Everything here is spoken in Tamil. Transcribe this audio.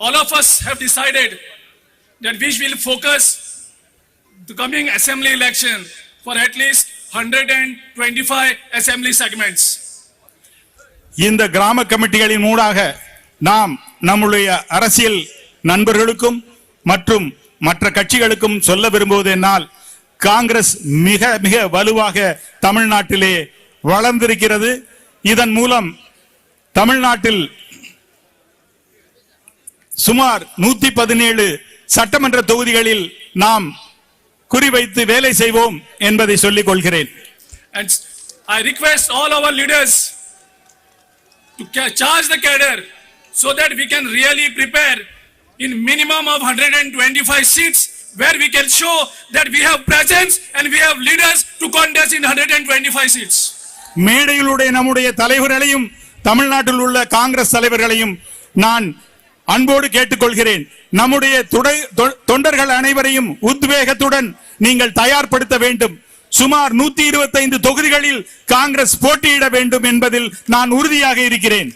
all of us have decided that we will focus the coming assembly election for at least 125 assembly segments. இந்த கிராம கமிட்டிகளின் ஊடாக நாம் நம்முடைய அரசியல் நண்பர்களுக்கும் மற்றும் மற்ற கட்சிகளுக்கும் சொல்ல விரும்புவது என்னால் காங்கிரஸ் மிக மிக வலுவாக தமிழ்நாட்டிலே வளர்ந்திருக்கிறது இதன் மூலம் தமிழ்நாட்டில் சுமார் நூத்தி பதினேழு சட்டமன்ற தொகுதிகளில் நாம் குறிவைத்து வேலை செய்வோம் என்பதை சொல்லிக் கொள்கிறேன் And I request all our leaders to ca- charge the cadre so that we can really prepare in minimum of 125 seats where we can show that we have presence and we have leaders to contest in 125 seats. மேடையிலுடைய நம்முடைய தலைவர்களையும் தமிழ்நாட்டில் உள்ள காங்கிரஸ் தலைவர்களையும் நான் அன்போடு கேட்டுக்கொள்கிறேன். நம்முடைய துடை- தொ- தொண்டர்கள் அனைவரையும் உத்வேகத்துடன் நீங்கள் தயார்படுத்த வேண்டும். சுமார் நூத்தி இருபத்தைந்து தொகுதிகளில் காங்கிரஸ் போட்டியிட வேண்டும் என்பதில் நான் உறுதியாக இருக்கிறேன்.